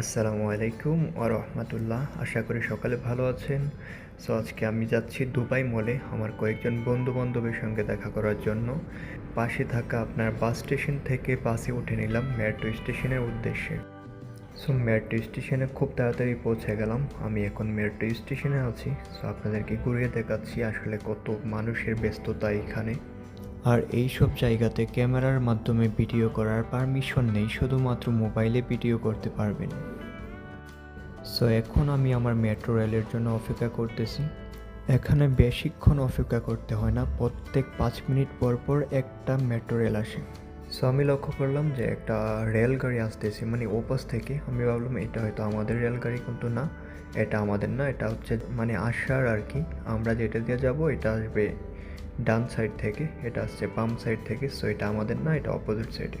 আসসালামু আলাইকুম রহমতুল্লাহ আশা করি সকালে ভালো আছেন। সো আজকে আমি যাচ্ছি দুবাই মলে আমার কয়েকজন বন্ধু বান্ধবের সঙ্গে দেখা করার জন্য। পাশে থাকা আপনার বাস স্টেশন থেকে বাসে উঠে নিলাম মেট্রো স্টেশনের উদ্দেশ্যে। সো মেট্রো স্টেশনে খুব তাড়াতাড়ি পৌঁছে গেলাম। আমি এখন মেট্রো স্টেশনে আছি। সো আপনাদেরকে ঘুরিয়ে দেখাচ্ছি আসলে কত মানুষের ব্যস্ততা এখানে। আর এই সব জায়গাতে ক্যামেরার মাধ্যমে ভিডিও করার পারমিশন নেই। শুধুমাত্র মোবাইলে ভিডিও করতে পারবেন। সো এখন আমি আমার মেট্রো রেলের জন্য অপেক্ষা করতেছি। এখানে বেশিক্ষণ অপেক্ষা করতে হয় না, প্রত্যেক পাঁচ মিনিট পর পর একটা মেট্রো রেল আসে। সো আমি লক্ষ্য করলাম যে একটা রেলগাড়ি আসতেছে মানে ওপাস থেকে। আমি ভাবলাম, এটা হয়তো আমাদের রেলগাড়ি কিন্তু না, এটা আমাদের না, এটা হচ্ছে মানে আসার আর কি। আমরা যেটা দিয়ে যাব, এটা আসবে ডান সাইড থেকে, এটা আসছে বাম সাইড থেকে। সো এটা আমাদের না, এটা অপোজিট সাইডে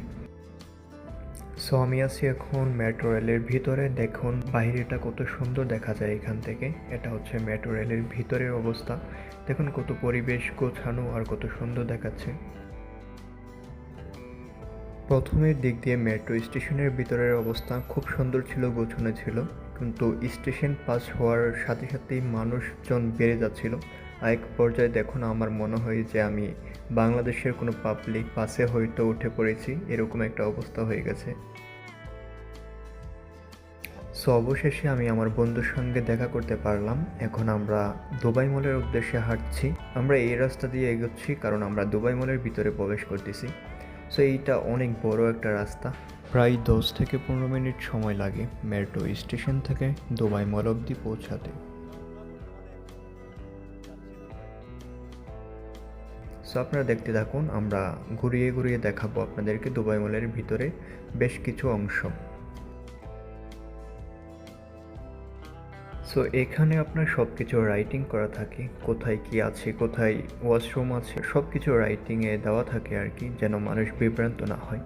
সো আমি আছি এখন মেট্রো রেলের ভিতরে। দেখুন বাইরেটা কত সুন্দর দেখা যায় এখান থেকে। এটা হচ্ছে মেট্রো রেলের ভিতরের অবস্থা। দেখুন কত পরিবেশ গোছানো আর কত সুন্দর দেখাচ্ছে। প্রথমের দিক দিয়ে মেট্রো স্টেশনের ভিতরের অবস্থা খুব সুন্দর ছিল, গোছানো ছিল। কিন্তু স্টেশন পাস হওয়ার সাথে সাথেই মানুষজন বেড়ে যাচ্ছিল। এক পর্যায়ে দেখুন আমার মনে হয় যে আমি বাংলাদেশের কোনো পাবলিক বাসে হয়তো উঠে পড়েছি, এরকম একটা অবস্থা হয়ে গেছে। সো অবশেষে আমি আমার বন্ধুর সঙ্গে দেখা করতে পারলাম। এখন আমরা দুবাই মলের উদ্দেশ্যে হাঁটছি। আমরা এই রাস্তা দিয়ে এগোচ্ছি, কারণ আমরা দুবাই মলের ভিতরে প্রবেশ করতেছি। সো এইটা অনেক বড় একটা রাস্তা। প্রায় দশ থেকে পনেরো মিনিট সময় লাগে মেট্রো স্টেশন থেকে দুবাই মল অবধি পৌঁছাতে। সো আপনারা দেখতে থাকুন, আমরা ঘুরিয়ে ঘুরিয়ে দেখাবো আপনাদেরকে দুবাই মলের ভিতরে বেশ কিছু অংশ। সো এখানে আপনার সব কিছু রাইটিং করা থাকে, কোথায় কি আছে, কোথায় ওয়াশরুম আছে সব কিছু রাইটিংয়ে দেওয়া থাকে আর কি, যেন মানুষ বিভ্রান্ত না হয়।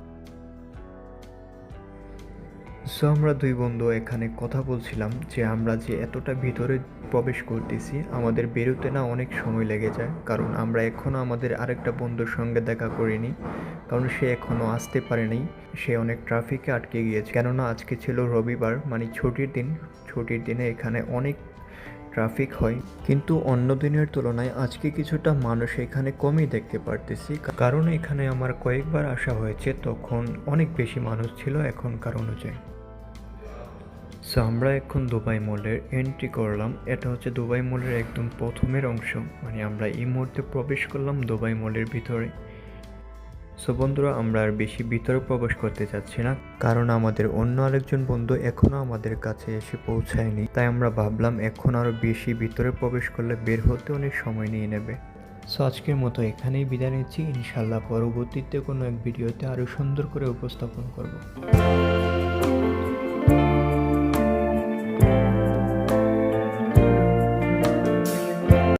সো আমরা দুই বন্ধু এখানে কথা বলছিলাম যে আমরা যে এতটা ভিতরে প্রবেশ করতেছি, আমাদের বেরোতে না অনেক সময় লেগে যায়। কারণ আমরা এখনও আমাদের আরেকটা বন্ধুর সঙ্গে দেখা করিনি, কারণ সে এখনও আসতে পারেনি সে অনেক ট্রাফিকে আটকে গিয়েছে। কেননা আজকে ছিল রবিবার মানে ছুটির দিন। ছুটির দিনে এখানে অনেক ট্রাফিক হয়। কিন্তু অন্য দিনের তুলনায় আজকে কিছুটা মানুষ এখানে কমই দেখতে পারতেছি। কারণ এখানে আমার কয়েকবার আসা হয়েছে, তখন অনেক বেশি মানুষ ছিল এখনকার অনুযায়ী। সো আমরা এখন দুবাই মলের এন্ট্রি করলাম। এটা হচ্ছে দুবাই মলের একদম প্রথমের অংশ। মানে আমরা এই মুহূর্তে প্রবেশ করলাম দুবাই মলের ভিতরে। সো বন্ধুরা, আমরা আর বেশি ভিতরে প্রবেশ করতে চাচ্ছি না, কারণ আমাদের অন্য আরেকজন বন্ধু এখনও আমাদের কাছে এসে পৌঁছায়নি। তাই আমরা ভাবলাম, এখন আরও বেশি ভিতরে প্রবেশ করলে বের হতে অনেক সময় নিয়ে নেবে। সো আজকের মতো এখানেই বিদায় নিচ্ছি। ইনশাল্লাহ পরবর্তীতে কোনো এক ভিডিওতে আরও সুন্দর করে উপস্থাপন করব।